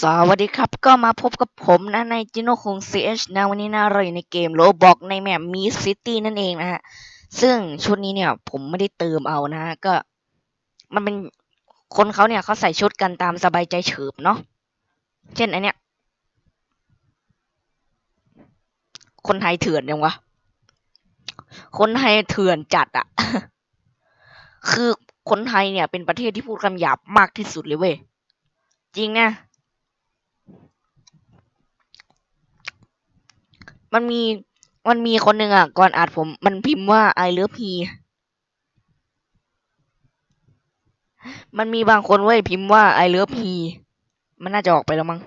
สวัสดีครับ ก็มาพบกับผมนะในจิโนคง CH นะวันนี้นะเราอยู่ในเกมโ o บอกในแมปมีซิตี้นั่นเองนะฮะ ซึ่งชุดนี้เนี่ยผมไม่ได้เติมเอานะฮะ ก็ มันเป็นคนเขาเนี่ยเขาใส่ชุดกันตามสบายใจเฉิบเนาะเช่นอันเนี้ย คนไทยเถื่อนยังวะ คนไทยเถื่อนจัดอะคือคนไทยเนี่ยเป็นประเทศที่พูดคำหยาบมากที่สุดเลยเว้ยจริงนะ มันมีมันมีคนหนึ่งอะ ก่อนอัดผม มันพิมพ์ว่า I love he มันมีบางคนเว้ยพิมพ์ว่า I love he มันน่าจะออกไปแล้วมั้ง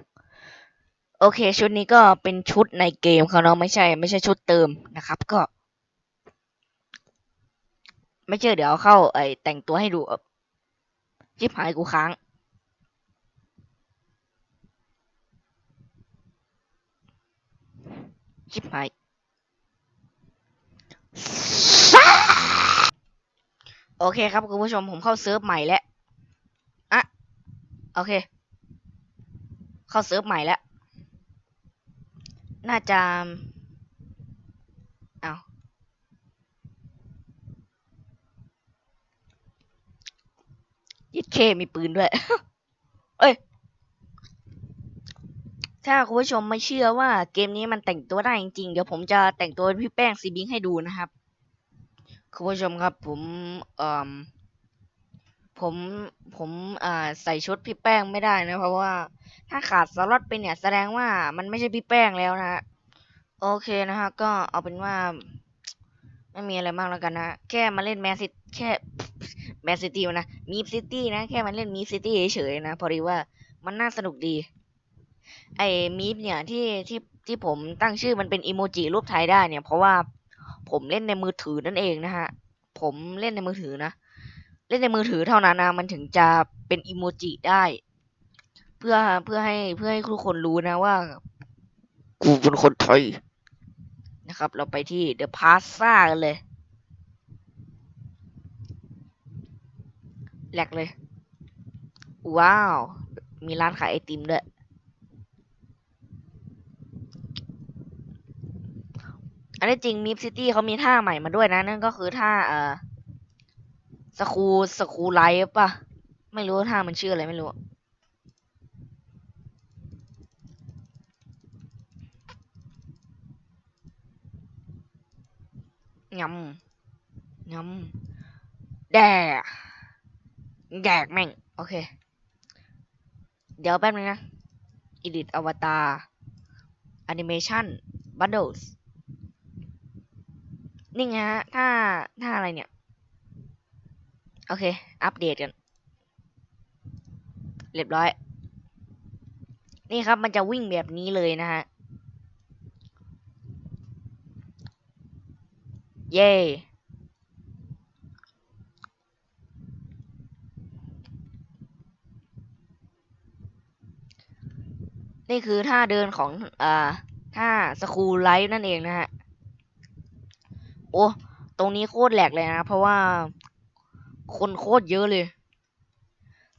โอเค ชุดนี้ก็เป็นชุดในเกมเขาเนาะไม่ใช่ ไม่ใช่ชุดเติมนะครับ ก็ ไม่เชื่อเดี๋ยวเข้าไอแต่งตัวให้ดูชิบหายกูค้าง ชิบหายโอเคครับคุณผู้ชมผมเข้าเซิร์ฟใหม่แล้วอะโอเค เข้าเซิร์ฟใหม่แล้ว น่าจะเอายิดเคมีปืนด้วย เอ้ย ถ้าคุณผู้ชมไม่เชื่อว่าเกมนี้มันแต่งตัวได้จริงๆ เดี๋ยวผมจะแต่งตัวเป็นพี่แป้งซีบิงให้ดูนะครับ คุณผู้ชมครับผมเอ่อผมผมอ่าใส่ชุดพี่แป้งไม่ได้นะเพราะว่า ถ้าขาดสล็อตไปเนี่ยแสดงว่ามันไม่ใช่พี่แป้งแล้วนะฮะโอเคนะฮะก็เอาเป็นว่า ไม่มีอะไรมากแล้วกันนะ แค่มาเล่นแมสซิแค่แมสซิตี้นะมีซิตี้นะ แค่มาเล่นมีซิตี้เฉยๆนะ พอดีว่ามันน่าสนุกดี ไอ้มีฟเนี่ยที่ที่ที่ผมตั้งชื่อมันเป็นอีโมจิรูปไทยได้เนี่ย เพราะว่าผมเล่นในมือถือนั่นเองนะฮะ ผมเล่นในมือถือนะ เล่นในมือถือเท่านั้นนะมันถึงจะเป็นอีโมจิได้ เพื่อเพื่อให้เพื่อให้ทุกคนรู้นะว่า กูเป็นคนไทยนะครับ เราไปที่เดอะพาซ่ากันเลยแหลกเลย ว้าว มีร้านขายไอติมด้วย อันนี้จริงมิฟซิตี้เขามีท่าใหม่มาด้วยนะ นั่นก็คือท่าเอ่อสคูสคูไลฟ์ป่ะ ไม่รู้ท่ามันชื่ออะไรไม่รู้ งำ งำ แดกแดกแม่ง โอเค เดี๋ยวแป๊บนึงนะ edit avatar animation bundles นี่ไงฮะถ้าถ้าอะไรเนี่ย โอเค อัปเดตกัน เรียบร้อย นี่ครับมันจะวิ่งแบบนี้เลยนะฮะ เย่นี่คือท่าเดินของอ่าท่าสคูลไลฟ์นั่นเองนะฮะ โอ้ตรงนี้โคตรแหลกเลยนะ เพราะว่าคนโคตรเยอะเลย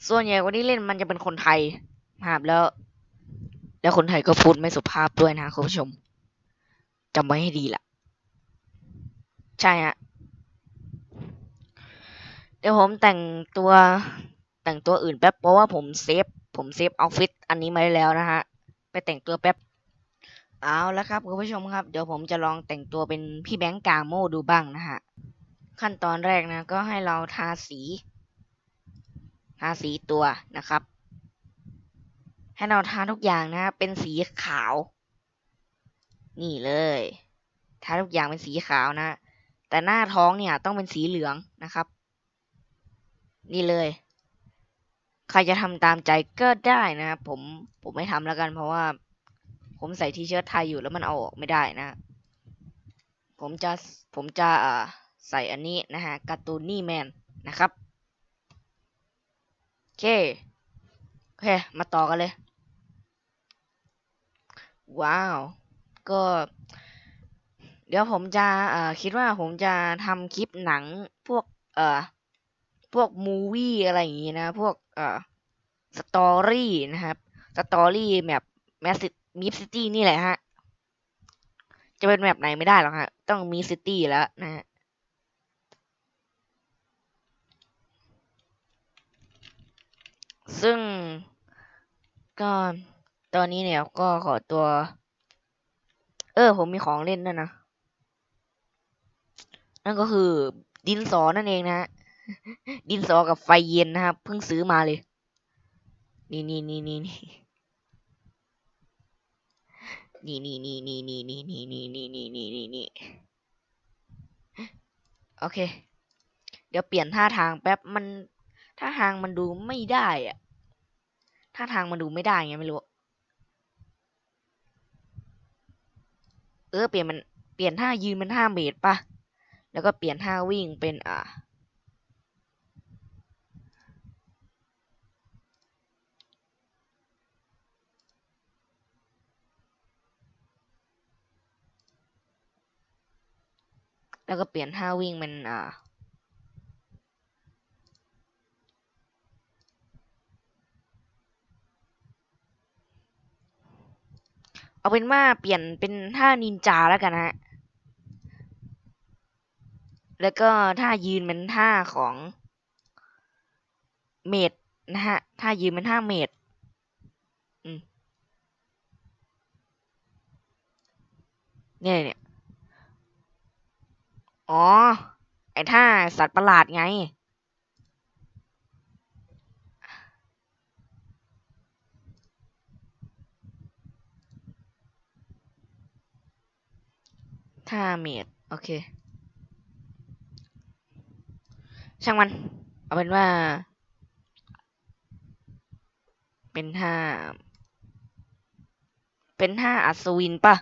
ส่วนใหญ่คนที่เล่นมันจะเป็นคนไทยครับแล้ว แล้วคนไทยก็พูดไม่สุภาพด้วยนะคุณผู้ชมจำไว้ให้ดีล่ะ ใช่ฮะเดี๋ยวผมแต่งตัวแต่งตัวอื่นแป๊บเพราะว่าผมเซฟผมเซฟเอาฟิตอันนี้มาได้แล้วนะฮะ ไปแต่งตัวแป๊บ เอาล้วครับคุณผู้ชมครับ เดี๋ยวผมจะลองแต่งตัวเป็นพี่แบงค์กาโมดูบ้างนะฮะ ขั้นตอนแรกนะก็ให้เราทาสี ทาสีตัวนะครับ ให้เราทาทุกอย่างนะ เป็นสีขาว นี่เลย ทาทุกอย่างเป็นสีขาวนะ แต่หน้าท้องเนี่ยต้องเป็นสีเหลืองนะครับ นี่เลย ใครจะทำตามใจก็ได้นะผมผมไม่ทำแล้วกันเพราะว่า ผมใส่ทีเชิ้ตไทยอยู่แล้วมันเอาออกไม่ได้นะ ผมจะผมจะอ่าใส่อันนี้นะฮะการ์ตูนนี่แมนนะครับโอเคโอเคมาต่อกันเลย ว้าว ก็ เดี๋ยวผมจะเอ่อคิดว่าผมจะทำคลิปหนังพวกเอ่อพวกมูวี่อะไรอย่างงี้นะ พวกเอ่อสตอรี่นะครับ สตอรี่แมปแมส มิฟซิตี้นี่แหละฮะ จะเป็นแมปไหนไม่ได้หรอกฮะ ต้องมีซิตี้แล้วนะฮะซึ่งก็ตอนนี้เนี่ยก็ขอตัว เออ ผมมีของเล่นด้วยนะ นั่นก็คือดินสอนั่นเองนะฮะดินสอกับไฟเย็นนะครับ เพิ่งซื้อมาเลย นี่นี่นี่นี่ นี่นี่นี่นี่นี่นี่นี่นี่นี่นี่นี่นี่นี่โอเค เดี๋ยวเปลี่ยนท่าทางแป๊บมันท่าทางมันดูไม่ได้อะท่าทางมันดูไม่ได้ไงไม่รู้เออเปลี่ยนมันเปลี่ยนท่ายืนเป็นท่าเมดปะแล้วก็เปลี่ยนท่าวิ่งเป็นอ่า แล้วก็เปลี่ยนท่าวิ่งเป็นอ่าเอาเป็นว่าเปลี่ยนเป็นท่านินจาแล้วกันนะฮะ แล้วก็ท่ายืนเป็นท่าของเมดนะฮะ ท่ายืนเป็นท่าเมดเนี่ยเนี่ย อ๋อ ไอ้ท่าสัตว์ประหลาดไง ท่าเมดโอเค ช่างมัน เอาเป็นว่า เป็นท่า เป็นท่าอัศวินปะ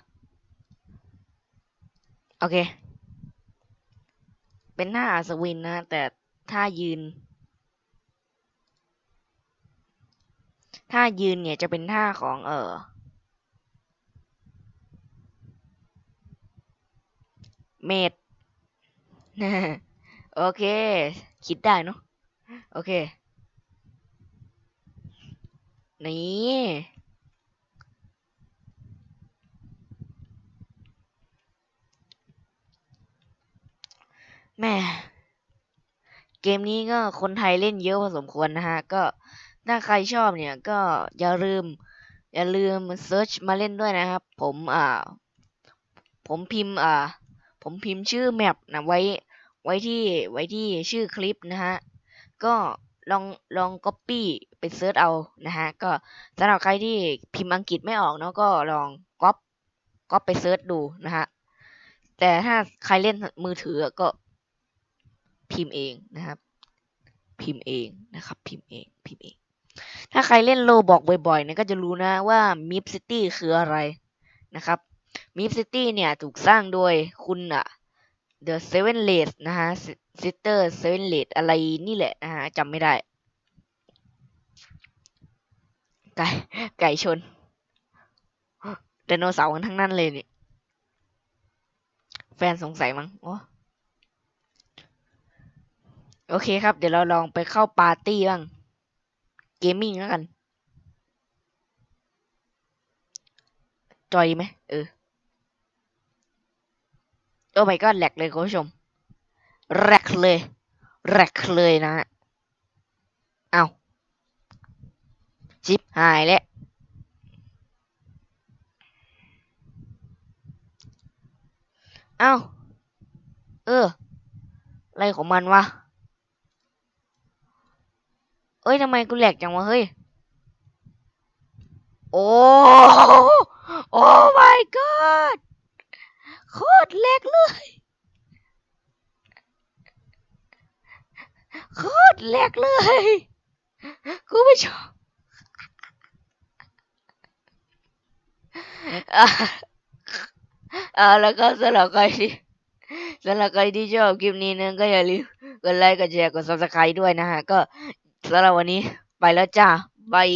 โอเค เป็นท่าอัศวินนะ แต่ท่ายืน ท่ายืนเนี่ยจะเป็นท่าของเออเมดโอเค คิดได้เนอะโอเค นี่ แม่เกมนี้ก็คนไทยเล่นเยอะพอสมควรนะฮะ ก็ถ้าใครชอบเนี่ยก็อย่าลืม อย่าลืมเซิร์ชมาเล่นด้วยนะครับ ผมอ่า ผมพิมพ์อ่า ผมพิมพ์ชื่อแมปนะไว้ไว้ที่ไว้ที่ชื่อคลิปนะฮะ ก็ลองลองก๊อปปี้ไปเซิร์ชเอานะฮะ ก็สำหรับใครที่พิมพ์อังกฤษไม่ออกเนาะก็ลองก๊อปก๊อปไปเซิร์ชดูนะฮะ แต่ถ้าใครเล่นมือถือก็ พิมพ์เองนะครับ พิมพ์เองนะครับ พิมพ์เองพิมพ์เอง ถ้าใครเล่นโลบอกบ่อยๆเนี่ยก็จะรู้นะว่ามิฟซิตี้คืออะไรนะครับมิฟซิตี้เนี่ยถูกสร้างโดยคุณอะ The Seven l a d e นะฮะ Sister Seven l a d e อะไรนี่แหละนะฮะจำไม่ได้ ไก่ไก่ชนไดโนเสาร์กันทั้งนั้นเลยเนี่ยแฟนสงสัยมั้งโอ้ โอเคครับ เดี๋ยวเราลองไปเข้าปาร์ตี้บ้าง เกมมิ่งแล้วกัน จอยไหมเออ โอ้ my god แหลกเลยคุณผู้ชมแหลกเลยแหลกเลยนะฮะเอาชิปหายแล้วเอ้า เออ อะไรของมันวะ อ้ยทำไมกูแหลกจังวะเฮ้ย โอ้โอ้ my god โคตรแหลกเลยโคตรแหลกเลยคุณผู้ชอะอ่าแล้วก็สำหรับใครที่สำหรับใครที่ชอบคลิปนี้นะก็อย่าลืมกดไลค์กดแชร์กด subscribe ด้วยนะฮะ ก็ สำหรับวันนี้ ไปแล้วจ้าบาย